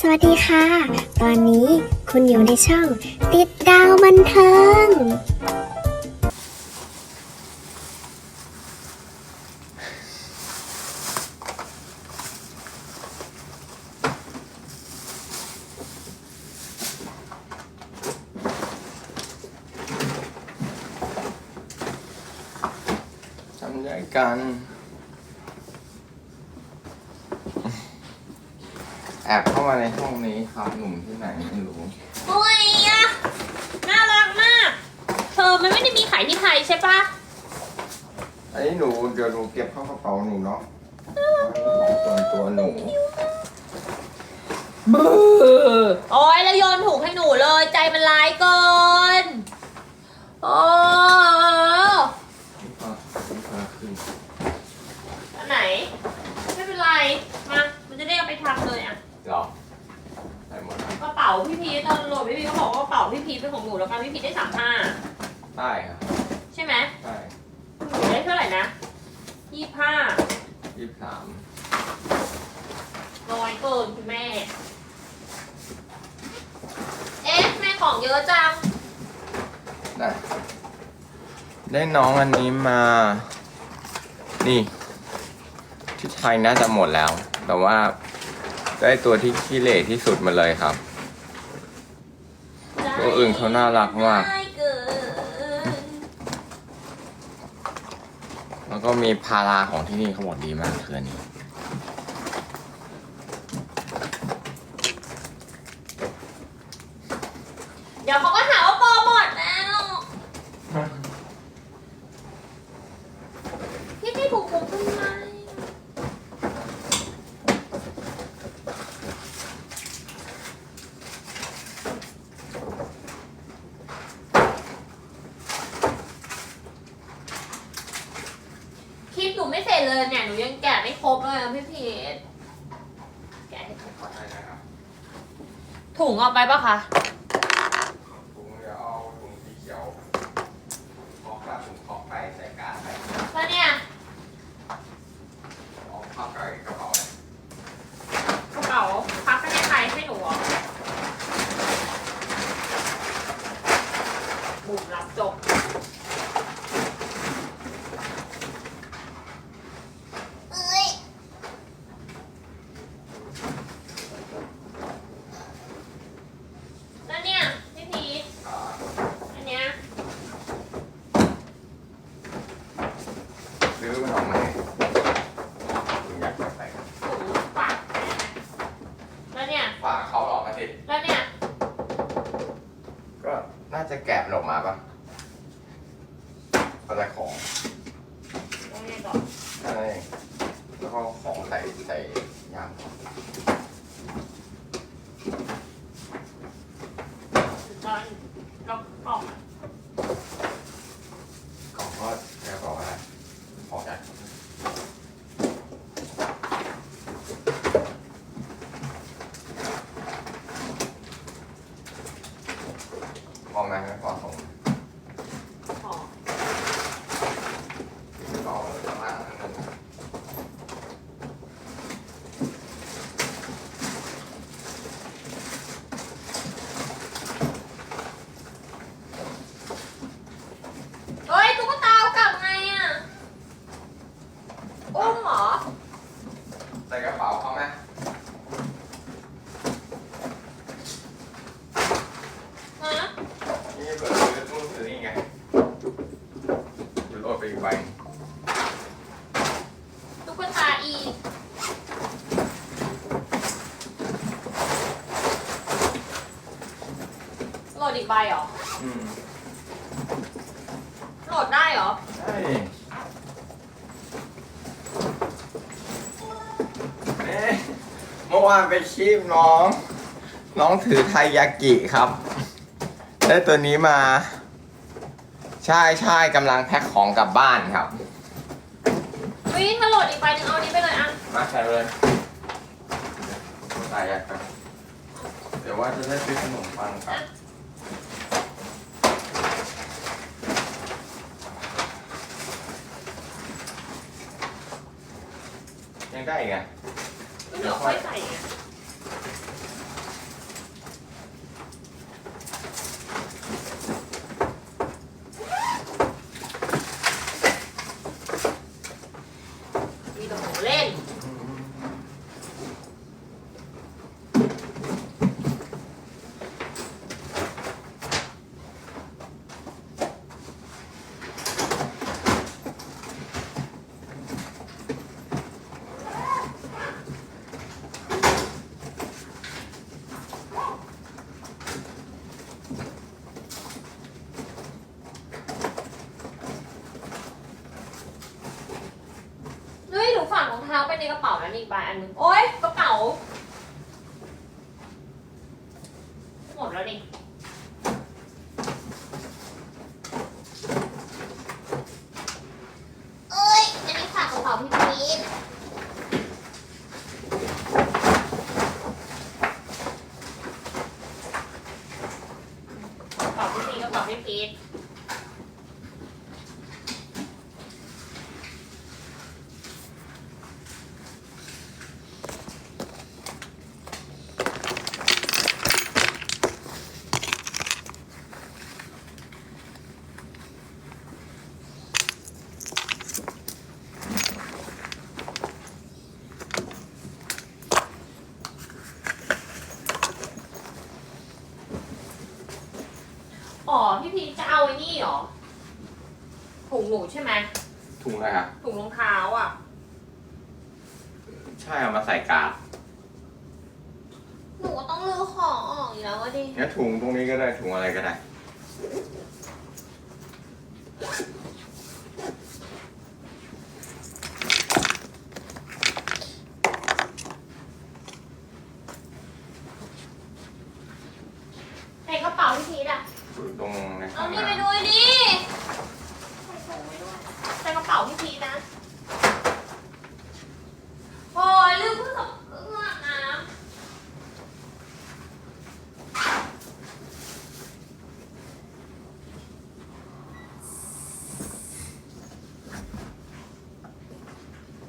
สวัสดีค่ะ ตอนนี้คุณอยู่ในช่อง ติดดาวบันเทิง ทำได้กัน แอบเข้ามาในห้องนี้ครับหนุ่มที่ไหนไม่รู้ โอ้ยอะน่ารักมาก เธอมันไม่ได้มีขายที่ไทยใช่ปะอันนี้หนูเดี๋ยวหนูเก็บเข้ากระเป๋าหนูเนาะของส่วนตัวหนูบื้อโอ้ยแล้วโยนถุงให้หนูเลยใจมันร้ายเกินโอ้นี่พานี่พาขึ้นอันไหน ไม่เป็นไร มา มันจะได้เอาไปทำเลยอะเหรอได้หมดแล้วกระเป๋าพี่พีชตอนโหลดพี่พีชก็บอกว่ากระเป๋าพี่พีชเป็นของหนูแล้วกันพี่พีชได้สามห้า ได้ครับใช่ไหมได้หนูได้เท่าไหร่นะยี่ห้ายี่สิบสามน้อยเกินคุณแม่ เอ๊ะแม่ของเยอะจัง ได้ ได้น้องอันนี้มา นี่ ที่ไทยน่าจะหมดแล้ว แต่ว่าได้ตัวที่ขี้เหร่ที่สุดมาเลยครับ ตัวอื่นเขาน่ารักมาก ได้เกิน แล้ว ก็มีพาราของที่นี่เขาบอกดีมากคืออันนี้เดี๋ยวเขาก็หาว่าโปรหมดแล้ว พี่พี่ผูกผมทำไมคลิปหนูไม่เสร็จเลยเนี่ย หนูยังแกะไม่ครบเลยอะพี่พีทแกะให้ครบก่อนถุงเอา ไปปะคะ ถุงเดี๋ยวเอาถุงสีเขียวขอกระถุงขอกไปใส่กาใส่ แล้วเนี่ย เอาเข้าใส่กระเป๋าเลย กระเป๋าพับไปให้ใครให้หนูเหรอบุ๋มรับจบ เอ้ย แล้วเนี่ย พี่พีท อ่า อันเนี้ย ซื้อมันออกมาถุงอยากจะใส่ ถุงฝากแล้วเนี่ย ฝากเขาออกมาสิ แล้วเนี่ย ก็น่าจะ แกะมันออกมาปะเอาแต่ของ แล้วเนี่ยก่อน แค่นั้นเองแล้วก็ของใส่ใส่ยางก่อน ตอนเราออก กล่องก็แค่บอกว่าของใหญ่พอไหมไม่พอส่ง ออก ก็ประมาณนั้น เฮ้ยตุ๊กตาเอากลับไงอะอุ้มเหรอ ใส่กระเป๋าเขาไหม ฮะ นี่เปิดซื้อนู่นซื้อนี่ไงหรือโหลดไปอีกใบ ตุ๊กตาอีกโหลดอีกใบ เหรอ อืมโหลดได้เหรอ ใช่เอ๊ะเมื่อวานไปคีบน้อง น้องถือไทยากิครับ ได้ตัวนี้มา ใช่ใช่กำลังแพ็คของกลับบ้านครับเฮ้ยถ้าโหลดอีกใบหนึงเอาอันนี้ไปเลยอะ มาใส่เลยตายยากไปเดี๋ยวว่าจะได้ซื้อขนมปังครับ ยังได้อีกอะ เดี๋ยวค่อยใส่ไง ท้าไปในกระเป๋านั้นอีกใบอันหนึงโอ๊ยกระเป๋า หมดแล้วนี่เอ้ย อันนี้ฝากกระเป๋าพี่พีทกระเป๋าพี่พีทกระเป๋าพี่พีท อ๋อ พี่พีชจะเอาไอ้นี่เหรอ ถุงหนูใช่ไหมถุงอะไรครับถุงรองเท้าอะ ใช่เอามาใส่กาดหนูก็ต้องรื้อของออกอยู่แล้วก็ดิงั้นถุงตรงนี้ก็ได้ถุงอะไรก็ได้ ในกระเป๋าพี่พีชอะอยู่ตรงในห้เอาองนี่ไปน้ำด้วยดิใส่ถุงไปด้วยใส่กระเป๋าพี่พีชนะโอ้ยลืมเพื่อนกับเครื่องอาบน้ำ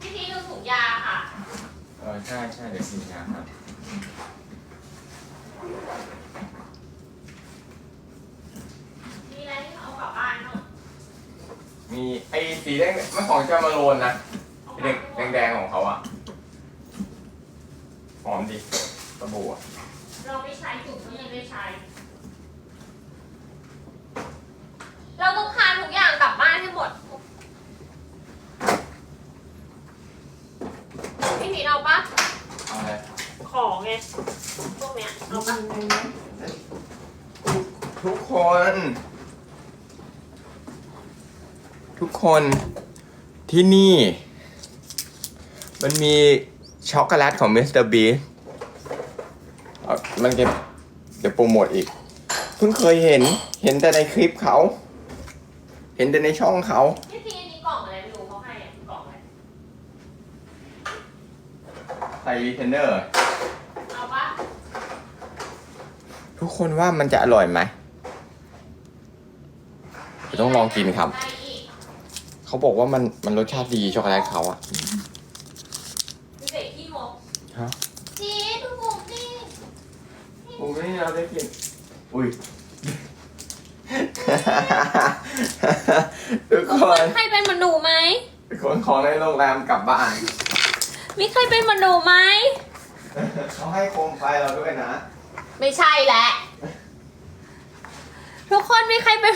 พี่พีชลืมถุงยาค่ะ เออใช่ใช่เดี๋ยวกินยาครับ มีอะไรที่เอากลับบ้านเนาะ มีไอ้สีแดงมันของจามาโรนนะไอ้แดงแดงๆของเขาอะหอมดีสบู่อะเราไม่ใช้ถุงก็ยังไม่ใช้ เราต้องพาทุกอย่างกลับบ้านให้หมด พี่พีชเอาปะเอาเลยของไงพวกเนี้ยเอาปะทุกคน ทุกคนที่นี่ มันมีช็อกโกแลตของมิสเตอร์บีมันจะจะโปรโมทอีก เพิ่งเคยเห็นเห็นแต่ในคลิปเขา เห็นแต่ในช่องเขาพี่พีชอันนี้กล่องอะไรไม่รู้เขาให้อะกล่องอะไร ใส่รีเทนเนอร์ เอาปะทุกคนว่ามันจะอร่อยไหมเดี๋ยวต้องลองกินครับได้อีก เขาบอกว่ามันมันรสชาติดีช็อกโกแลตเขาอะพี่เสกขี้งกฮะจีดดูผมดิผมไม่เราได้กิน อุ้ย ทุกคคนนใครเป็นเหมันหนูไหมขนของในโรงแรมกลับบ้าน มีใครเป็นเหมันหนูไหม เขาให้โคมไฟเราด้วยนะ ไม่ใช่แหละ ทุกคนมีใครเป็น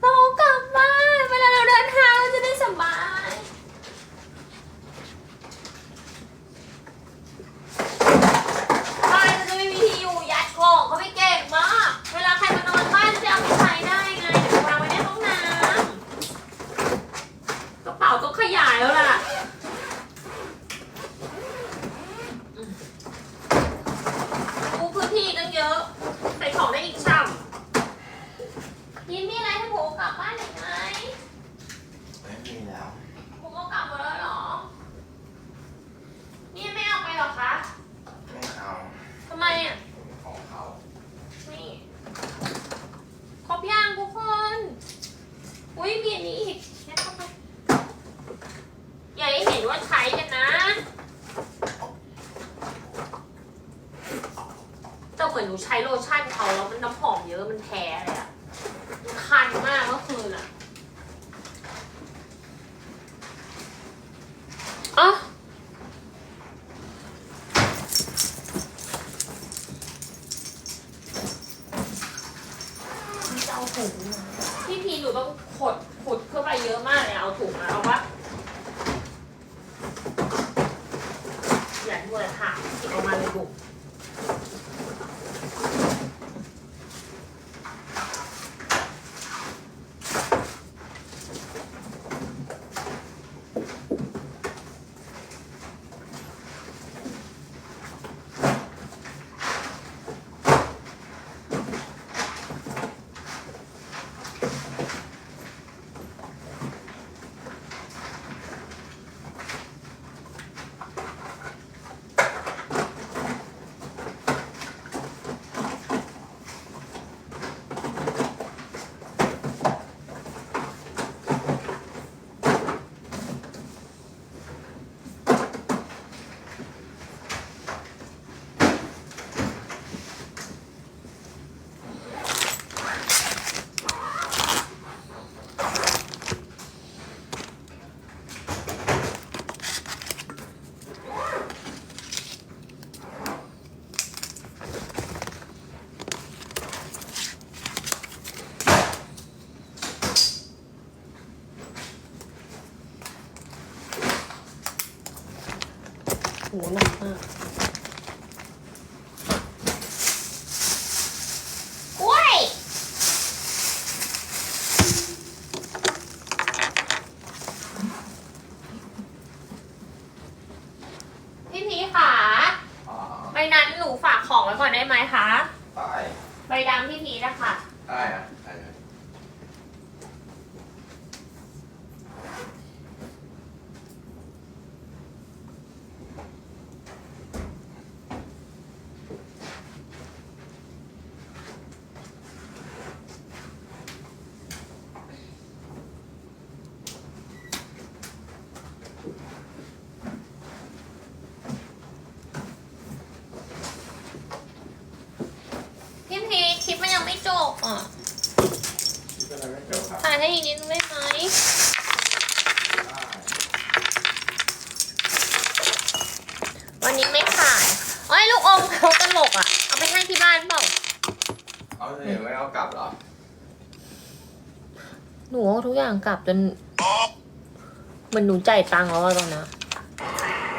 เรากลับบ้าน เดินทางเราจะได้สบายบ้านเราจะไม่มีที่อยู่ยัดของเขาไม่เก่งมาก เวลาใครมานอนบ้านจะเอาไปใช้ได้ไงเดี๋ยววางไว้ในห้องน้ำกระเป๋าต้องขยายแล้วล่ะ ดูพื้นที่ตั้งเยอะ ใส่ของได้อีกช่ำยินมีอะไรให้ผมกลับบ้านอีกไหม ไม่มีแล้ว ผมเอากลับหมดแล้วเหรอ นี่ไม่เอาไปหรอคะ ไม่เอา ทำไมอะ ของเขา นี่ครบย่างทุกคน อุ้ยมีอันนี้อีกแค่เข้าไป ว่าใช้กันนะ แต่เหมือนหนูใช้โลชั่นเขาแล้วมันน้ำหอมเยอะมันแพ้เลยอะคันมากเมื่อคืนอะอะจะเอาถุงมาพี่พีหนูต้องขดขุดเข้าไปเยอะมากเลยเอาถุงมาเอาปะ อย่าด้วยค่ะหยิบออกมาเลยบุก 我那么 เอาสิไม่เอากลับเหรอ หนูเอาทุกอย่างกลับจนเหมันหนูจ่ายตังค์แล้วอะตอนนี้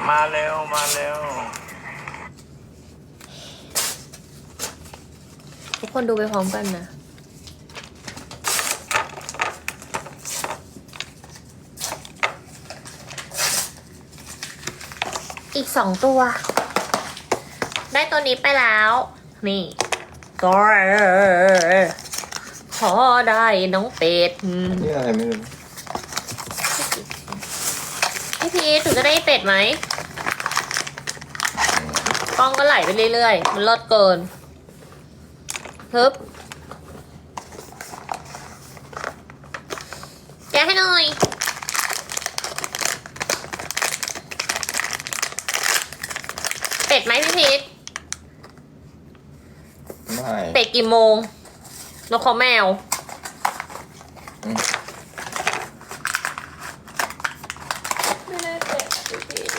มาเร็วมาเร็วทุกคนดูไปพร้อมกันนะ อีกสองตัว ได้ตัวนี้ไปแล้ว นี่ ก็ขอได้น้องเป็ดนี่อะไรไม่รู้พี่พีชถึงจะได้เป็ดไหมกล้องก็ไหลไปเรื่อยๆ มันลดเกินฮึบแกะให้หน่อย เป็ดไหมพี่พีช ไม่เป็ดกี่โมงนกขอแมวอืมไม่ได้เป็ดพี่พีช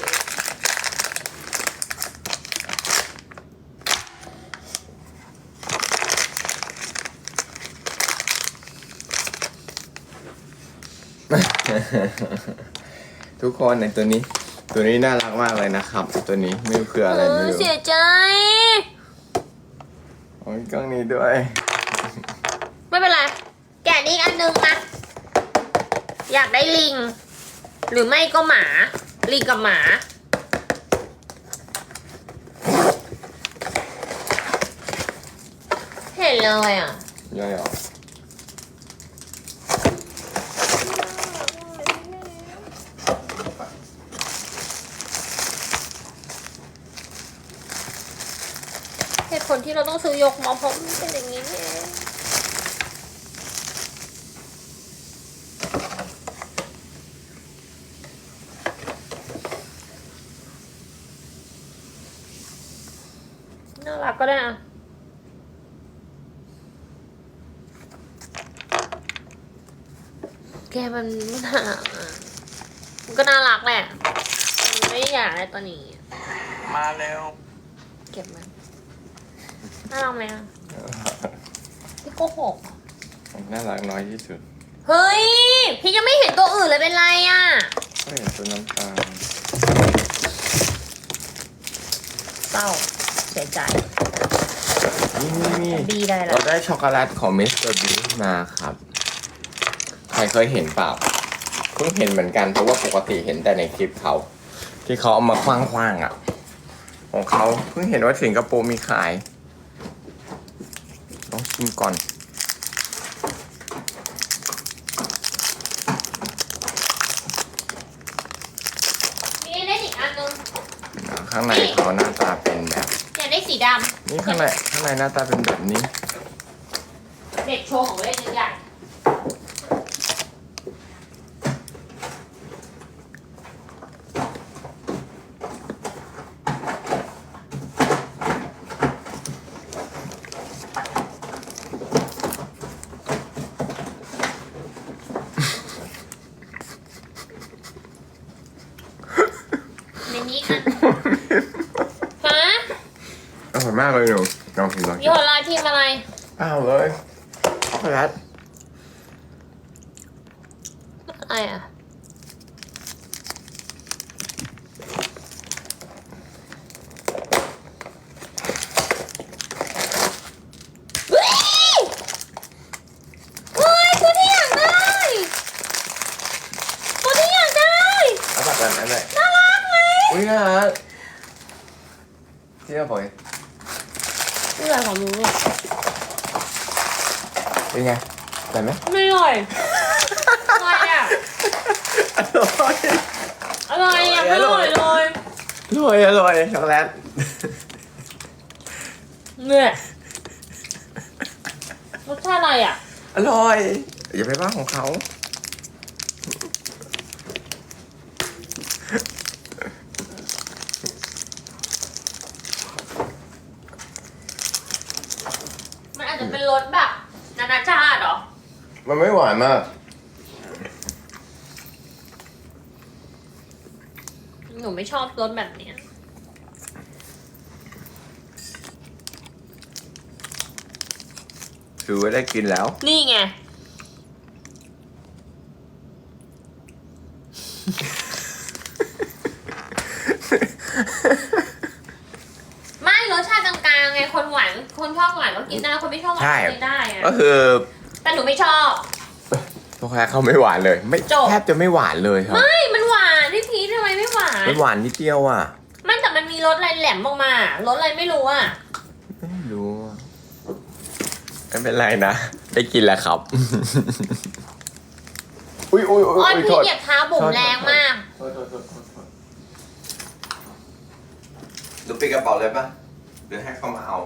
ทุกคนในตัวนี้ ตัวนี้น่ารักมากเลยนะครับ ตัวนี้ไม่รู้คืออะไรเอไม่อรู้ เสียใจ โอ้ยกล้องนี้ด้วย ไม่เป็นไร แกะนี่อีกอันนึงนะอยากได้ลิง หรือไม่ก็หมา ลิงกับหมา เห็นเลยอะย่อยออก เหตุผ ลที่เราต้องซื้อยกมอเพราะมันเป็นอย่างนี้นี่เองน่ารักก็ได้อะแกมันมันหามันก็น่ารักแหละมันไม่ได้อยากอะไรตัวนี้ มาเร็ว เก็บมัน น่ารักไหมอะพี่โกหก น่ารักน้อยที่สุดเฮ้ย พี่ยังไม่เห็นตัวอื่นเลยเป็นไรอะ ก็เห็นตัวน้ำตาลเศร้าเสียใจ นี่นี่นี่บีได้แล้เราวได้ช็อกโกแลตของมิสเตอร์บีมาครับ ใครเคยเห็นเปล่าเพิ่งเห็นเหมือนกันเพราะว่าปกติเห็นแต่ในคลิปเขา ที่เขาเอามาคว้างๆอะ ของเขาเพิ่งเห็นว่าสิงคโปร์มีขาย ต้องชิมก่อน มีได้อีกอันนึงข้างในเขาหน้าตาเป็นแบบ อยากได้สีดนี่ข้างในข้างในหน้าตาเป็นแบบนี้ำเด็กโชว์ของเล่นใหญ่ในนี้อันฮะ อร่อยมากเลยหนูลองกินลองกิยี่นห้อลาทีมอะไร อ้าวเลยช็อกโกแลตอะไรอะ เฮ้ยเฮ้ยตัวที่อยากได้ตัวที่อยากได้ เอาปากกันนั่นแหละน่ารักไหม อุ้ยน่ารักที่เราบอกไม่ อร่อยของมึงหรอกเป็นไงแต่ไหมไม่อร่อยอร่อยอะอร่อยอร่อยอะไม่อร่อยเลยอร่อยอร่อยช็อกโกแลตเนี่ยรสชาติอะไรอะ อร่อย อย่าไปว่าของเขา มันอา จจะเป็นรสแบบนานาชาติเหรอ มันไม่หวานมาก หนูไม่ชอบรสแบบเนี้ยถือว่าได้กินแล้ว นี่ไง ไม่รสชาติกลางๆไง คนหวาน คนชอบหวาน ก็กินได้คนไม่ชอบหวานใช่ ก็กินได้อะก็คือแต่หนูไม่ชอบ ช็อกโกแลตเขาไม่หวานเลย ไม่จบ แทบจะไม่หวานเลยครับ ไม่มันหวานพี่พีททำไมไม่หวานมันหวานนิดเดียวอะ มันแต่มันมีรสอะไรแหลมออกมารสอะไรไม่รู้อะ ไม่รู้อะไม่เป็นไรนะ ได้กินแล้วครับ อุ้ยอุ้ยอุ้ยอ้อยอุ้ยพีโททษเหยียบเท้าบุ๋มแรงมาก โทษโทษโทษโทษโทษหนูปิดกระเป๋าเลยปะหรือให้เขามาเอา